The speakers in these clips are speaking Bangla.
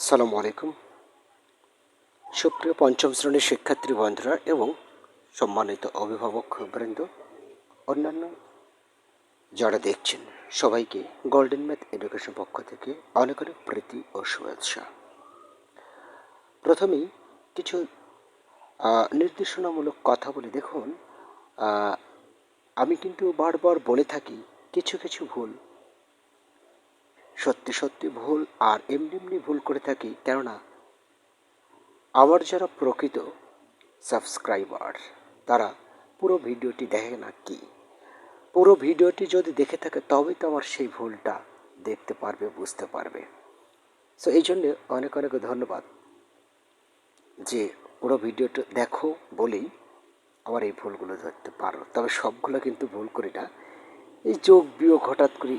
আসসালামু আলাইকুম। সুপ্রিয় পঞ্চম শ্রেণির শিক্ষার্থী বন্ধুরা এবং সম্মানিত অভিভাবক বৃন্দ, অন্যান্য যারা দেখছেন, সবাইকে গোল্ডেন ম্যাথ এডুকেশন পক্ষ থেকে অনেক অনেক প্রীতি ও শুভেচ্ছা। প্রথমেই কিছু নির্দেশনামূলক কথা বলে। দেখুন আমি কিন্তু বারবার বলে থাকি, কিছু কিছু ভুল সত্যি সত্যি ভুল আর এমনি এমনি ভুল করে থাকি, কেননা আমার যারা প্রকৃত সাবস্ক্রাইবার, তারা পুরো ভিডিওটি দেখে না কি? পুরো ভিডিওটি যদি দেখে থাকে, তবেই তো আমার সেই ভুলটা দেখতে পারবে, বুঝতে পারবে। সো এই জন্যে অনেক অনেক ধন্যবাদ যে পুরো ভিডিওটা দেখো বলেই আমার এই ভুলগুলো ধরতে পারো। তবে সবগুলো কিন্তু ভুল করি না। এই যোগ বিয়োগ হঠাৎ করে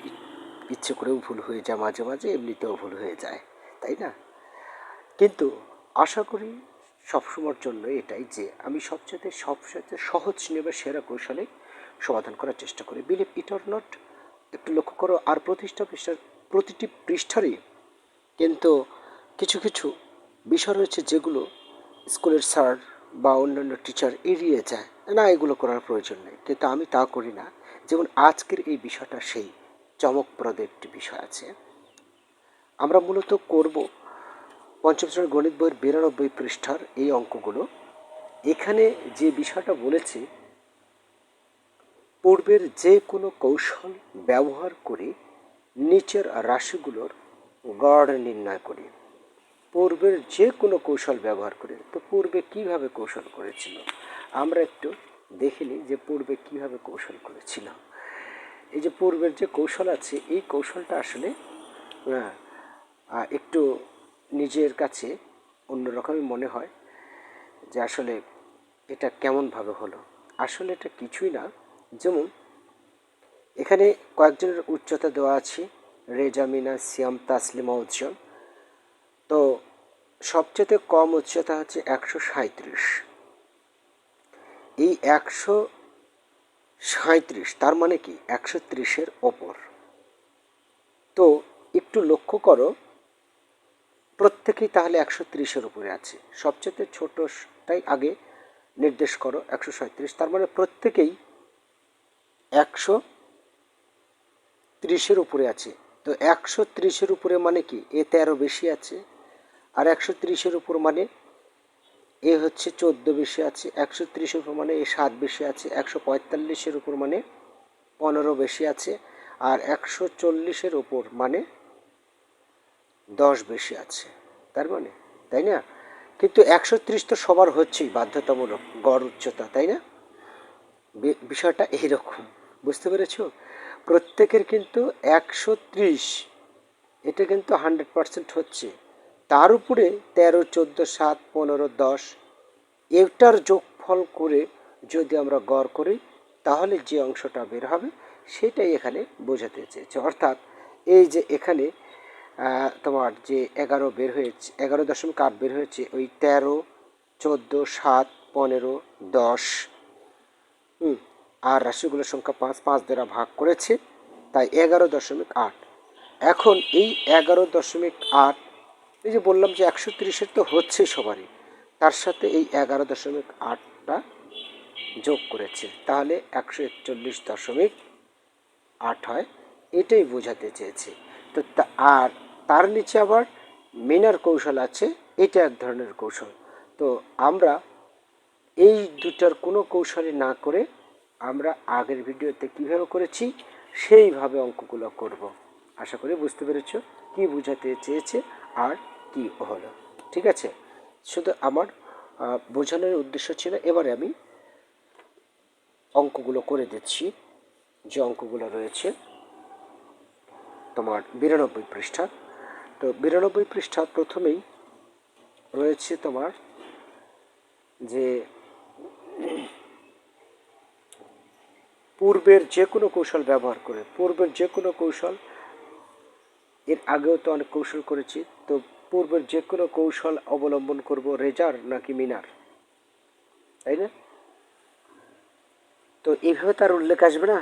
ইচ্ছে করেও ভুল হয়ে যায়, মাঝে মাঝে এমনিতেও ভুল হয়ে যায়, তাই না? কিন্তু আশা করি সবসময়ের জন্য এটাই যে, আমি সবচেয়ে সবচেয়ে সহজ নেবে সেরা কৌশলে সমাধান করার চেষ্টা করি। বিলিভ ইট অর নট একটু লক্ষ্য করো, আর প্রতিষ্ঠা পৃষ্ঠার, প্রতিটি পৃষ্ঠারই কিন্তু কিছু কিছু বিষয় রয়েছে যেগুলো স্কুলের স্যার বা অন্যান্য টিচার এড়িয়ে যায়। না, এগুলো করার প্রয়োজন নেই, কিন্তু আমি তা করি না। যেমন আজকের এই বিষয়টা সেই। চমকপ্রদ একটি বিষয় আছে। আমরা মূলত করব পঞ্চম শ্রেণির গণিত বইয়ের বিরানব্বই পৃষ্ঠার এই অঙ্কগুলো। এখানে যে বিষয়টা বলেছে, পূর্বের যে কোনো কৌশল ব্যবহার করে নিচের রাশিগুলোর গড় নির্ণয় করি। পূর্বের যে কোনো কৌশল ব্যবহার করে, তো পূর্বে কীভাবে কৌশল করেছিল? আমরা একটু দেখে নিই যে পূর্বে কীভাবে কৌশল করেছিল। এই যে পূর্বের যে কৌশল আছে, এই কৌশলটা আসলে একটু নিজের কাছে অন্যরকমই মনে হয় যে আসলে এটা কেমনভাবে হলো। আসলে এটা কিছুই না। যেমন, এখানে কয়েকজনের উচ্চতা দেওয়া আছে, রেজা, মিনা, সিয়াম, তাসলিমা, উজ্জ্বল। তো সবচেয়ে কম উচ্চতা হচ্ছে একশো সাঁত্রিশ এই একশো সাঁত্রিশ তার মানে কি? একশো ত্রিশের ওপর। তো একটু লক্ষ্য করো, প্রত্যেকেই তাহলে একশো ত্রিশের উপরে আছে। সবচেয়ে ছোটটাই আগে নির্দেশ করো, একশো সাঁত্রিশ তার মানে প্রত্যেকেই একশো ত্রিশের উপরে আছে। তো একশো ত্রিশের উপরে মানে কি? এ তেরো বেশি আছে। আর একশো ত্রিশের উপর মানে এ হচ্ছে চোদ্দ বেশি আছে, একশো ত্রিশের উপর মানে এ সাত বেশি আছে, একশো পঁয়তাল্লিশের উপর মানে পনেরো বেশি আছে, আর একশো চল্লিশের উপর মানে দশ বেশি আছে। তার মানে? তাই না? কিন্তু একশো ত্রিশ তো সবার হচ্ছেই বাধ্যতামূলক, গড় উচ্চতা, তাই না? বিষয়টা এইরকম, বুঝতে পেরেছ? প্রত্যেকের কিন্তু একশো ত্রিশ, এটা কিন্তু হান্ড্রেড পার্সেন্ট হচ্ছে। তার উপরে তেরো, চোদ্দ, সাত, পনেরো, দশ এটার যোগফল করে যদি আমরা গড় করি, তাহলে যে অংশটা বের হবে সেটাই এখানে বোঝাতে চেয়েছে। অর্থাৎ এই যে এখানে তোমার যে এগারো বের হয়েছে, এগারো দশমিক আট বের হয়েছে, ওই তেরো, চোদ্দ, সাত, পনেরো, দশ, হুম, আর রাশিগুলোর সংখ্যা পাঁচ পাঁচ দ্বারা ভাগ করেছে, তাই এগারো দশমিক আট। এখন এই এগারো দশমিক আট এই যে বললাম যে একশো তিরিশের তো হচ্ছে সবারই, তার সাথে এই এগারো দশমিক আটটা যোগ করেছে, তাহলে একশো একচল্লিশ দশমিক আট হয়, এটাই বোঝাতে চেয়েছে। তো আর তার নিচে আবার মিনার কৌশল আছে, এটা এক ধরনের কৌশল। তো আমরা এই দুটার কোনো কৌশলে না করে আমরা আগের ভিডিওতে কীভাবে করেছি, সেইভাবে অঙ্কগুলো করব। আশা করি বুঝতে পেরেছ, কি বোঝাতে চেয়েছে, আর কি হলো? ঠিক আছে? শুধু আমার বোঝানোর উদ্দেশ্য ছিল, এবারে আমি অঙ্কগুলো করে দিচ্ছি। যে অঙ্কগুলো রয়েছে, তোমার বিরানব্বই পৃষ্ঠা। তো বিরানব্বই পৃষ্ঠা প্রথমেই রয়েছে তোমার যে পূর্বের যে কোনো কৌশল ব্যবহার করে, পূর্বের যে কোনো কৌশল, এর আগেও তো অনেক কৌশল করেছি, তো পূর্বের যে কোনো কৌশল অবলম্বন করব রেজার নাকি মিনার। তাই না? তো এইভাবে তার উল্লেখ আসবে না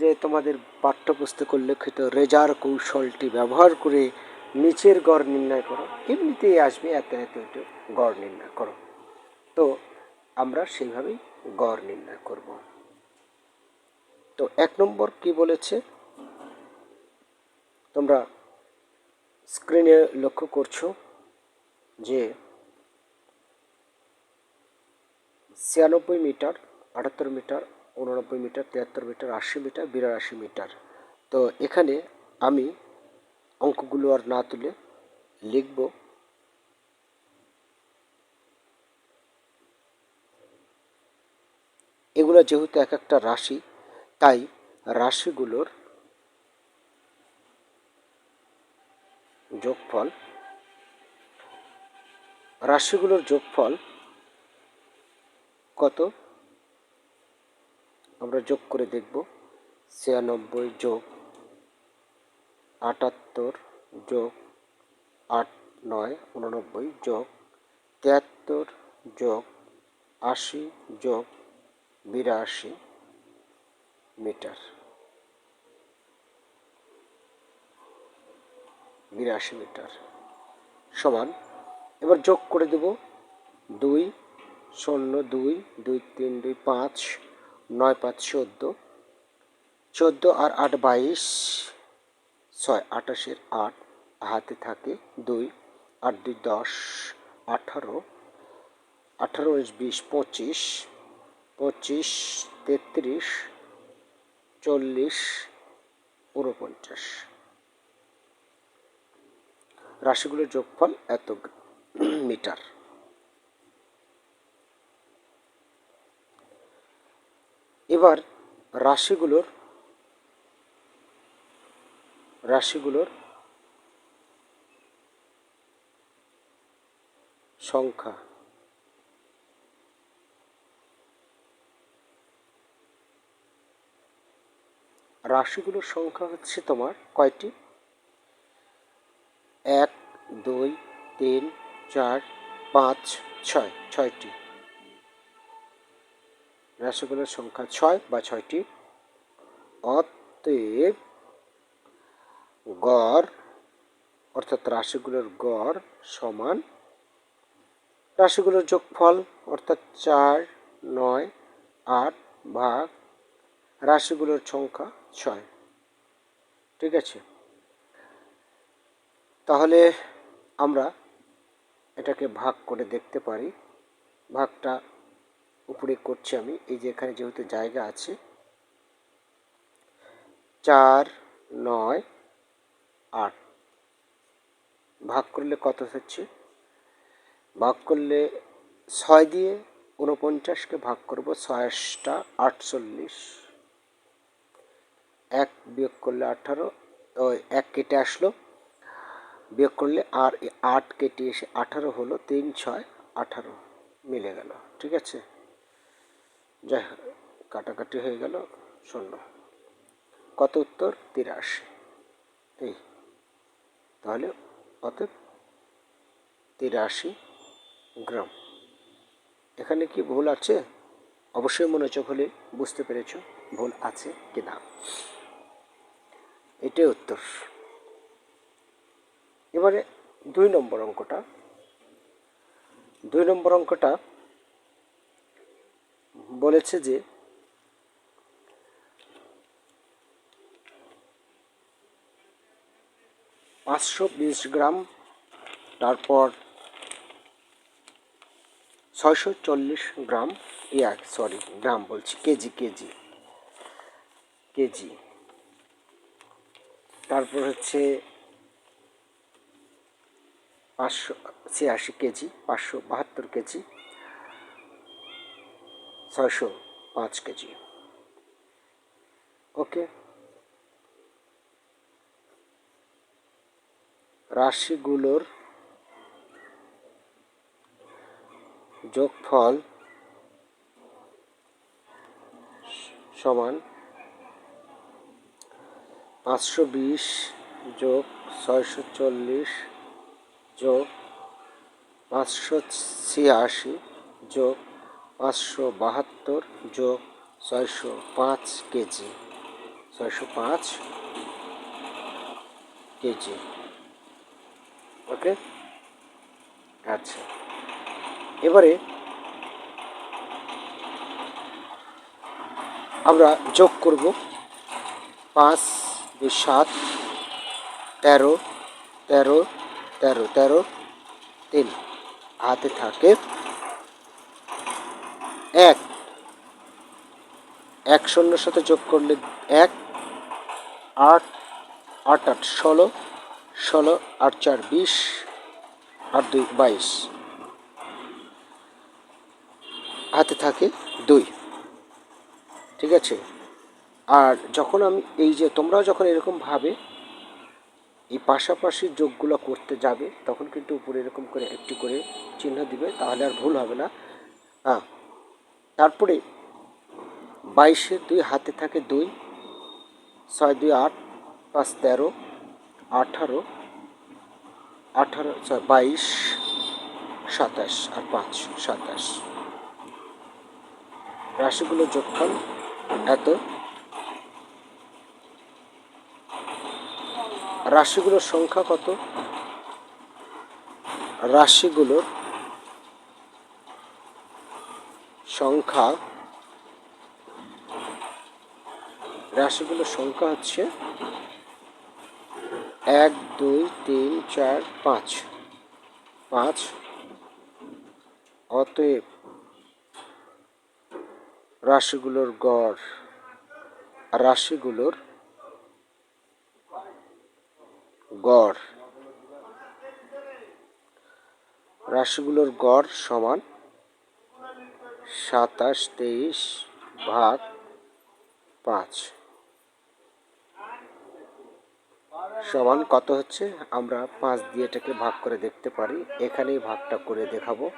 যে তোমাদের পাঠ্যপুস্তক উল্লেখিত রেজার কৌশলটি ব্যবহার করে নিচের গড় নির্ণয় করো। এমনিতেই আসবে এত এত একটু গড় নির্ণয় করো। তো আমরা সেইভাবেই গড় নির্ণয় করব। তো এক নম্বর কি বলেছে? তোমরা স্ক্রিনে লক্ষ্য করছ যে ছিয়ানব্বই মিটার, আটাত্তর মিটার, উননব্বই মিটার, তিয়াত্তর মিটার, আশি মিটার, বিরাশি মিটার। তো এখানে আমি অঙ্কগুলো আর না তুলে লিখব। এগুলো যেহেতু এক একটা রাশি, তাই রাশিগুলোর যোগফল, রাশিগুলোর যোগফল কত? আমরা যোগ করে দেখব। ছিয়ানব্বই যোগ আটাত্তর যোগ আট নয়, উননব্বই যোগ তিয়াত্তর যোগ আশি যোগ বিরাশি মিটার। বিরাশি মিটার। সমান। এবার যোগ করে দেব দুই, শূন্য, দুই দুই, তিন, দুই, পাঁচ, নয়, পাঁচ, চোদ্দ। চোদ্দ আর আট, বাইশ। ছয় আঠাশের আট। হাতে থাকে দুই, আট, দুই, দশ, আঠারো। আঠারো উনিশ বিশ, পঁচিশ। পঁচিশ, তেত্রিশ, চল্লিশ উনপঞ্চাশ রাশিগুলোর যোগফল এত মিটার। এবার রাশিগুলোর রাশিগুলোর সংখ্যা। রাশিগুলোর সংখ্যা হচ্ছে তোমার কয়টি? এক, দুই, তিন, চার, পাঁচ, ছয়। ছয়টি। রাশিগুলোর সংখ্যা ছয় বা ছয়টি। অতএব গড়, অর্থাৎ রাশিগুলোর গড় সমান রাশিগুলোর যোগফল, অর্থাৎ চার, নয়, আট ভাগ রাশিগুলোর সংখ্যা ছয়। ঠিক আছে? তাহলে আমরা এটাকে ভাগ করে দেখতে পারি। ভাগটা উপরে করছি আমি, এই যে এখানে যেহেতু জায়গা আছে। চার, নয়, আট। ভাগ করলে কত হচ্ছে? ভাগ করলে ছয় দিয়ে উনপঞ্চাশকে ভাগ করব, ছয়টা আটচল্লিশ। এক বিয়োগ করলে আঠারো, ওই এক কেটে আসলো বিয়োগ করলে আর আট কেটে এসে আঠারো হলো, তিন, ছয়, আঠারো মিলে গেল, ঠিক আছে? যাই হোক, কাটাকাটি হয়ে গেল, শূন্য। কত উত্তর? তিরাশি। এই, তাহলে অতএব তিরাশি গ্রাম। এখানে কি ভুল আছে? অবশ্যই মনে চোখ হলে বুঝতে পেরেছ ভুল আছে কি না এটাই উত্তর। এবারে দুই নম্বর অঙ্কটা। দুই নম্বর অঙ্কটা বলেছে যে, পাঁচশো বিশ গ্রাম, তারপর ছয়শো চল্লিশ গ্রাম, ইয়া সরি গ্রাম বলছি, কেজি কেজি কেজি। তারপর হচ্ছে পাঁচশো ছিয়াশি কেজি, পাঁচশো বাহাত্তর কেজি, ছয়শো পাঁচ কেজি। ওকে? রাশিগুলোর যোগফল সমান পাঁচশো বিশ যোগ ছয়শো চল্লিশ যোগ পাঁচশো ছিয়াশি যোগ পাঁচশো বাহাত্তর যোগ ছয়শো পাঁচ কেজি। ছয়শো পাঁচ কেজি। ওকে? আচ্ছা। এবারে আমরা যোগ করব পাঁচ দুই সাত তেরো তেরো তেরো তেরো, তিন। হাতে থাকে এক। এক শূন্যর সাথে যোগ করলে এক, আট আট আট, ষোলো ষোলো, আট, চার, বিশ, আট, দুই, বাইশ। হাতে থাকে দুই। ঠিক আছে? আর যখন আমি এই যে তোমরাও যখন এরকমভাবে এই পাশাপাশি যোগগুলো করতে যাবে, তখন কিন্তু উপরে এরকম করে একটি করে চিহ্ন দিবে, তাহলে আর ভুল হবে না। হ্যাঁ তারপরে বাইশে দুই হাতে থাকে দুই, ছয় দুই আট, পাঁচ তেরো, আঠারো আঠারো, ছয়, বাইশ, সাতাশ আর পাঁচ, সাতাশ। রাশিগুলো যোগফল এত। রাশিগুলোর সংখ্যা কত? রাশিগুলোর সংখ্যা রাশিগুলোর সংখ্যা হচ্ছে এক, দুই, তিন, চার, পাঁচ। পাঁচ। অতএব রাশিগুলোর গড়, রাশিগুলোর গড়। রাশিগুলোর গড় সমান সাতাশ, তেইশ ভাগ পাঁচ। সমান কত হচ্ছে? আমরা পাঁচ দিয়ে এটাকে ভাগ করে দেখতে পারি। এখানেই ভাগটা করে দেখাবো।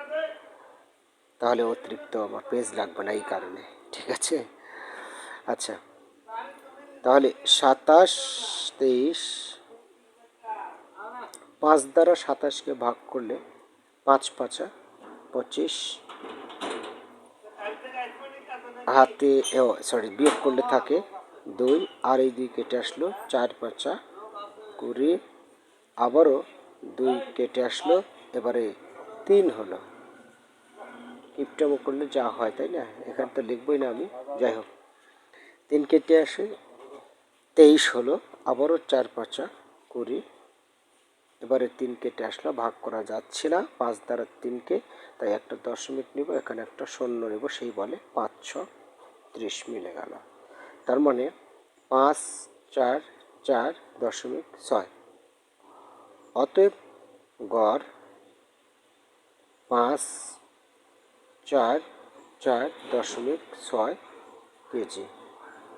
তাহলে অতিরিক্ত আমার পেজ লাগবে না এই কারণে, ঠিক আছে? আচ্ছা তাহলে সাতাশ, তেইশ পাঁচ দ্বারা সাতাশকে ভাগ করলে পাঁচ পাঁচা পঁচিশ। হাতে সরি বিয়োগ করলে থাকে দুই, আর এই দুই কেটে আসলো চার পাঁচা কুড়ি। আবারও দুই কেটে আসলো, এবারে তিন হলো। কিপটামো করলে যা হয়, তাই না? এখানে তো লিখবই না আমি, যাই হোক। তিন কেটে আসে, তেইশ হলো, আবারও চার পাঁচা কুড়ি। এবারে তিন কেটে আসলো ভাগ করা যাচ্ছে না, পাঁচ দ্বারা তিনকে, তাই একটা দশমিক নিব, এখানে একটা শূন্য নেব, সেই বলে পাঁচ ছ ত্রিশ মিলে গেল। তার মানে পাঁচ, চার চার দশমিক ছয়। অতএব গড় পাঁচ, চার চার দশমিক ছয় কেজি।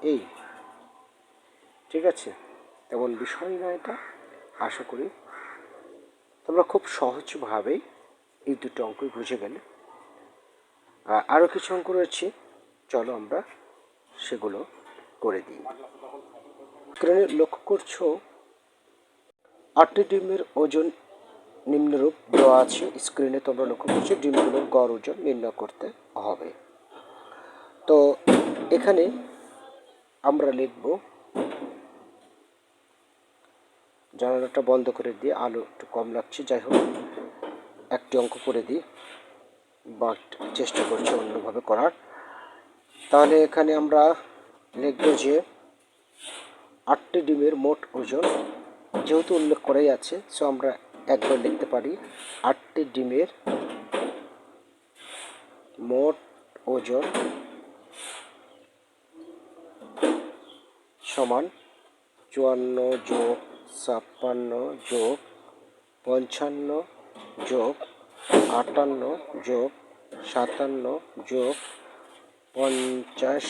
এই, ঠিক আছে? তেমন বিষয় না এটা, আশা করি তোমরা খুব সহজভাবেই এই দুটো অঙ্কই বুঝে গেলে। আরও কিছু অঙ্ক রয়েছে। চলো আমরা সেগুলো করে দিই। স্ক্রিনে লক্ষ্য করছ আটটি ডিমের ওজন নিম্নরূপ দেওয়া আছে। স্ক্রিনে তোমরা লক্ষ্য করছ ডিমগুলোর গড় ওজন নির্ণয় করতে হবে। তো এখানে আমরা লিখব জানালাটা বন্ধ করে দিয়ে আলো একটু কম লাগছে। যাই হোক, একটি অঙ্ক করে দিই, বা চেষ্টা করছি অন্যভাবে করার। তাহলে এখানে আমরা লিখব যে আটটি ডিমের মোট ওজন যেহেতু উল্লেখ করাই আছে সো আমরা একবার লিখতে পারি আটটি ডিমের মোট ওজন সমান চুয়ান্ন যোগ ছাপ্পান্ন যোগ পঞ্চান্ন যোগ আটান্ন যোগ সাতান্ন যোগ পঞ্চাশ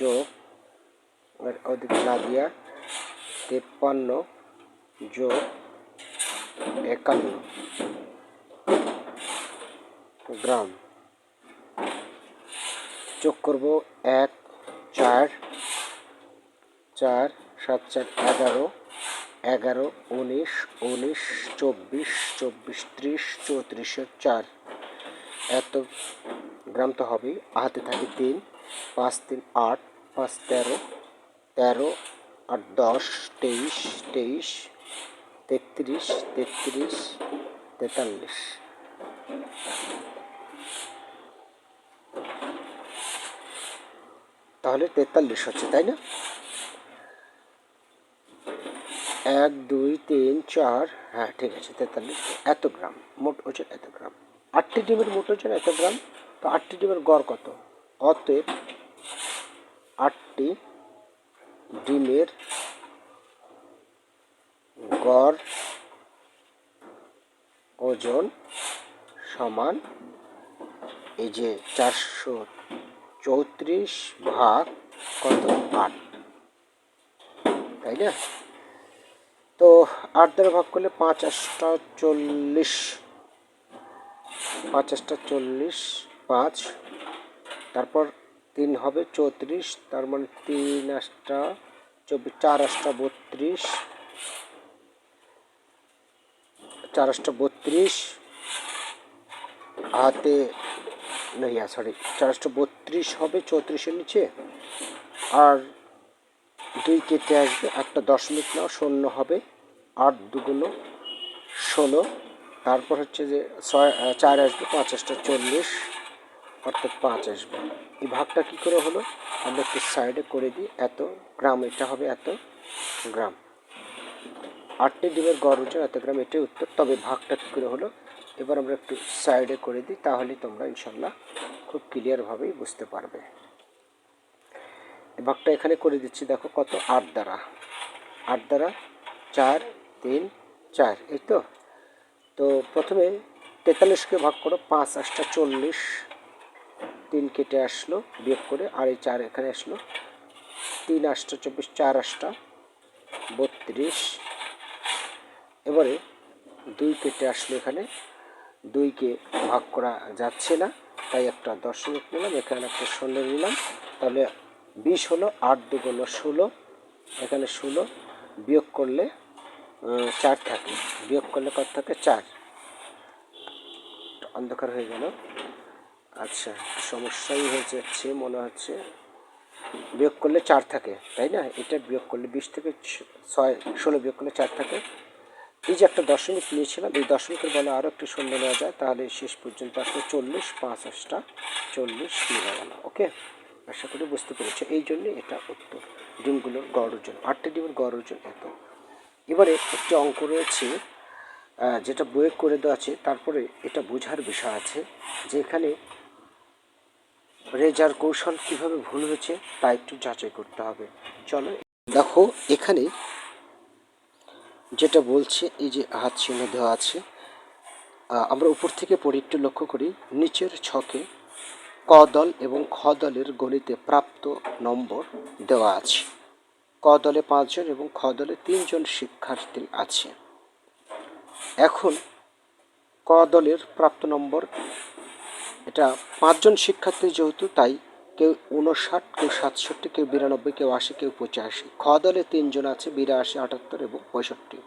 যোগ ওদিকে নাদিয়া তেপ্পান্ন যোগ একান্ন গ্রাম। যোগ করব এক, চার চার, সাত, চার, এগারো এগারো, উনিশ উনিশ, চব্বিশ চব্বিশ, ত্রিশ চৌত্রিশের চার। এত গ্রাম তো হবেই। হাতে থাকে তিন, পাঁচ, তিন, আট, পাঁচ, তেরো তেরো, আট, দশ, তেইশ তেইশ, তেত্রিশ তেত্রিশ, তেতাল্লিশ। তাহলে তেতাল্লিশ হচ্ছে, তাই না? এক, দুই, তিন, চার হ্যাঁ ঠিক আছে, তেতাল্লিশ। এত গ্রাম, মোট ওজন এত গ্রাম। আটটি ডিমের মোট ওজন এত গ্রাম? তো আটটি ডিমের গড় কত? অতএব আটটি ডিমের গড় ওজন সমান এই যে চারশো চৌত্রিশ ভাগ কত? আট। তাই না? তো আট দ্বারা ভাগ করলে পাঁচ আটটা চল্লিশ, পাঁচ আটটা চল্লিশ, পাঁচ। তারপর তিন হবে চৌত্রিশ, তার মানে তিন আটটা চব্বিশ, চার আটটা বত্রিশ, চার আটটা বত্রিশ, হাতে না সরি চার আটটা বত্রিশ হবে চৌত্রিশের নিচে। আর দুই কেটে আসবে একটা দশমিক নাও, শূন্য হবে। আট দুগুলো ষোলো। তারপর হচ্ছে যে ছয় চার আসবে পাঁচাশটা চল্লিশ। অর্থাৎ পাঁচ আসবে। এই ভাগটা কী করে হলো? আমরা একটু সাইডে করে দিই। এত গ্রাম, এটা হবে এত গ্রাম। আটটি ডিমের গড় ওজন এত গ্রাম, এটাই উত্তর। তবে ভাগটা কী করে হলো? এবার আমরা একটু সাইডে করে দিই, তাহলে তোমরা ইনশাল্লাহ খুব ক্লিয়ারভাবেই বুঝতে পারবে। ভাগটা এখানে করে দিচ্ছি, দেখো কত? আট দ্বারা। আট দ্বারা চার, তিন, চার, এই তো? তো প্রথমে তেতাল্লিশকে ভাগ করো, পাঁচ আটটা চল্লিশ। তিন কেটে আসলো, বিয়োগ করে, আর এই চার এখানে আসলো। তিন আটটা চব্বিশ, চার আটটা বত্রিশ। এবারে দুই কেটে আসলো এখানে। দুইকে ভাগ করা যাচ্ছে না, তাই একটা দশমিক নিলাম, এখানে একটা শূন্য নিলাম। তাহলে বিশ হলো আট দুগুণ ষোলো, এখানে ষোলো, বিয়োগ করলে চার থাকে। বিয়োগ করলে কত থাকে? চার। অন্ধকার হয়ে গেল। আচ্ছা সমস্যাই হয়ে যাচ্ছে, মনে হচ্ছে। বিয়োগ করলে চার থাকে, তাই না? এটা বিয়োগ করলে বিশ থেকে ছয়, ষোলো বিয়োগ করলে চার থাকে। এই যে একটা দশমিক নিয়েছিলাম, এই দশমিকের বলে আরও একটু শূন্য নেওয়া যায়। তাহলে শেষ পর্যন্ত আসলে চল্লিশ, পাঁচ আটটা চল্লিশ মিলে গেল। ওকে? আশা করি বুঝতে পেরেছ। এই জন্য এটা উত্তর। ডিমগুলোর গড় ওজন। আটটা ডিমের গড় ওজন এত। এবারে একটি অঙ্ক রয়েছে যেটা বইয়ে করে দেওয়া আছে। তারপরে এটা বোঝার বিষয় আছে যে এখানে রেজার কৌশল কীভাবে ভুল হয়েছে তা একটু যাচাই করতে হবে। চলো, দেখো, এখানে যেটা বলছে, এই যে হাত চিহ্ন দেওয়া আছে আমরা উপর থেকে পড়ে একটু লক্ষ্য করি। নিচের ছকে ক দল এবং খ দলের গণিতে প্রাপ্ত নম্বর দেওয়া আছে। ক দলে পাঁচজন এবং খ দলে তিনজন শিক্ষার্থী আছে। এখন ক দলের প্রাপ্ত নম্বর, এটা পাঁচজন শিক্ষার্থী যেহেতু, তাই কেউ উনষাট কেউ সাতষট্টি, কেউ বিরানব্বই, কেউ আশি, কেউ পঁচাশি। খ দলে তিনজন আছে, বিরাশি, আটাত্তর এবং পঁয়ষট্টি।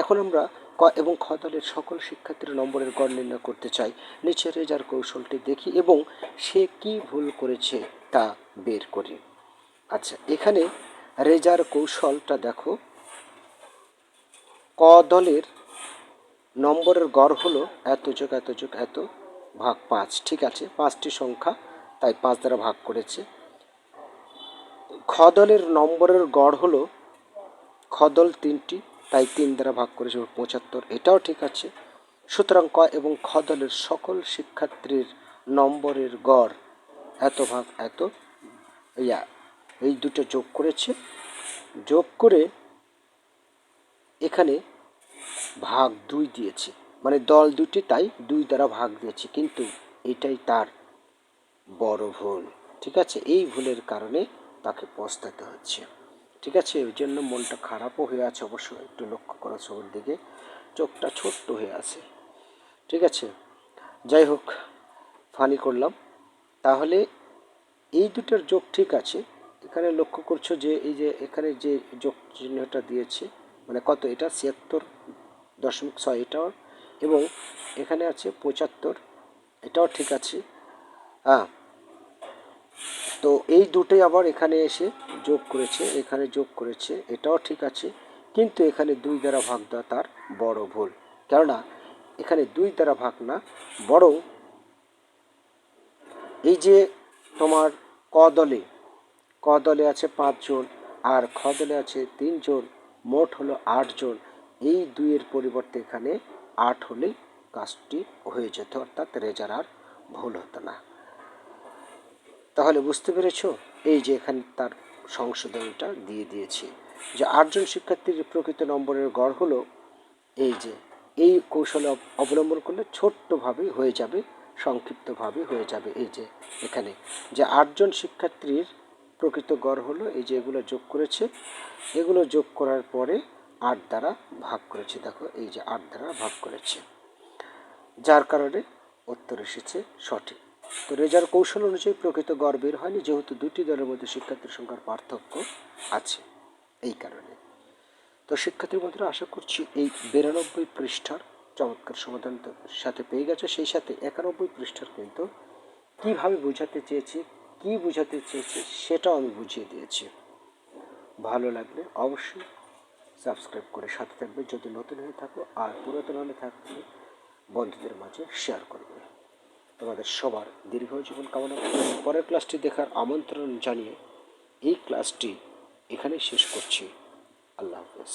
এখন আমরা ক এবং খ দলের সকল শিক্ষার্থীর নম্বরের গড় নির্ণয় করতে চাই নিচের রেজার কৌশলটি দেখি এবং সে কি ভুল করেছে তা বের করি। আচ্ছা এখানে রেজার কৌশলটা দেখো। ক দলের নম্বরের গড় হলো এত যোগ এত যোগ এত ভাগ পাঁচ, ঠিক আছে? পাঁচটি সংখ্যা, তাই পাঁচ দ্বারা ভাগ করেছে। খ দলের নম্বরের গড় হলো খদল তিনটি তাই তিন দ্বারা ভাগ করেছে পঁচাত্তর। এটাও ঠিক আছে। সুতরাং ক এবং খ দলের সকল শিক্ষার্থীর নম্বরের গড় এত ভাগ এত, ইয়া, এই দুটো যোগ করেছে। যোগ করে এখানে ভাগ দুই দিয়েছে। মানে দল দুটি তাই দুই দ্বারা ভাগ দিয়েছে। কিন্তু এটাই তার বড় ভুল। ঠিক আছে? এই ভুলের কারণে তাকে পস্তাতে হচ্ছে। ঠিক আছে? ওই জন্য মনটা খারাপও হয়ে আছে অবশ্যই। একটু লক্ষ্য করা সবার দিকে। চোখটা ছোট্ট হয়ে আছে। ঠিক আছে? যাই হোক, ফানি করলাম। তাহলে এই দুটোর যোগ ঠিক আছে। এখানে লক্ষ্য করছ যে, এই যে এখানে যে যোগ চিহ্নটা দিয়েছে মানে কত এটা? ছিয়াত্তর দশমিক ছয় এটাও। এবং এখানে আছে পঁচাত্তর, এটাও ঠিক আছে। হ্যাঁ তো এই দুটোই আবার এখানে এসে যোগ করেছে, এখানে যোগ করেছে, এটাও ঠিক আছে। কিন্তু এখানে দুই দ্বারা ভাগ দেওয়া তার বড় ভুল। কেননা, এখানে দুই দ্বারা ভাগ না, বরং এই যে তোমার ক দলে ক দলে আছে পাঁচজন আর খ দলে আছে তিনজন মোট হলো আটজন এই দুইয়ের পরিবর্তে এখানে আট হলেই কাজটি হয়ে যেত, অর্থাৎ রেজার আর ভুল হতো না। তাহলে বুঝতে পেরেছ? এই যে এখানে তার সংশোধনটা দিয়ে দিয়েছি। যে আটজন শিক্ষার্থীর প্রকৃত নম্বরের গড় হলো এই যে, এই কৌশল অবলম্বন করলে ছোট্টভাবেই হয়ে যাবে, সংক্ষিপ্তভাবে হয়ে যাবে এই যে এখানে। যে আটজন শিক্ষার্থীর প্রকৃত গড় হলো এই যে এগুলো যোগ করেছে, এগুলো যোগ করার পরে আট দ্বারা ভাগ করেছে। দেখো, এই যে আট দ্বারা ভাগ করেছে। যার কারণে উত্তর এসেছে সঠিক। তো রেজার কৌশল অনুযায়ী প্রকৃত গড় বের হয়নি, যেহেতু দুটি দলের মধ্যে শিক্ষার্থীর সংখ্যার পার্থক্য আছে এই কারণে। তো শিক্ষার্থী বন্ধুরা, আশা করছি এই বিরানব্বই পৃষ্ঠার চমৎকার সমাধান সাথে পেয়ে গেছে। সেই সাথে একানব্বই পৃষ্ঠার কিন্তু কীভাবে বোঝাতে চেয়েছি, কী বোঝাতে চেয়েছি সেটাও আমি বুঝিয়ে দিয়েছি। ভালো লাগলে অবশ্যই সাবস্ক্রাইব করে সাথে থাকবে। যদি নতুন হয়ে থাকো আর পুরাতন হলে থাকলে বন্ধুদের মাঝে শেয়ার করবে। তোমাদের সবার দীর্ঘ জীবন কামনা করি পরের ক্লাসটি দেখার আমন্ত্রণ জানিয়ে এই ক্লাসটি এখানেই শেষ করছি। আল্লাহ হাফেজ।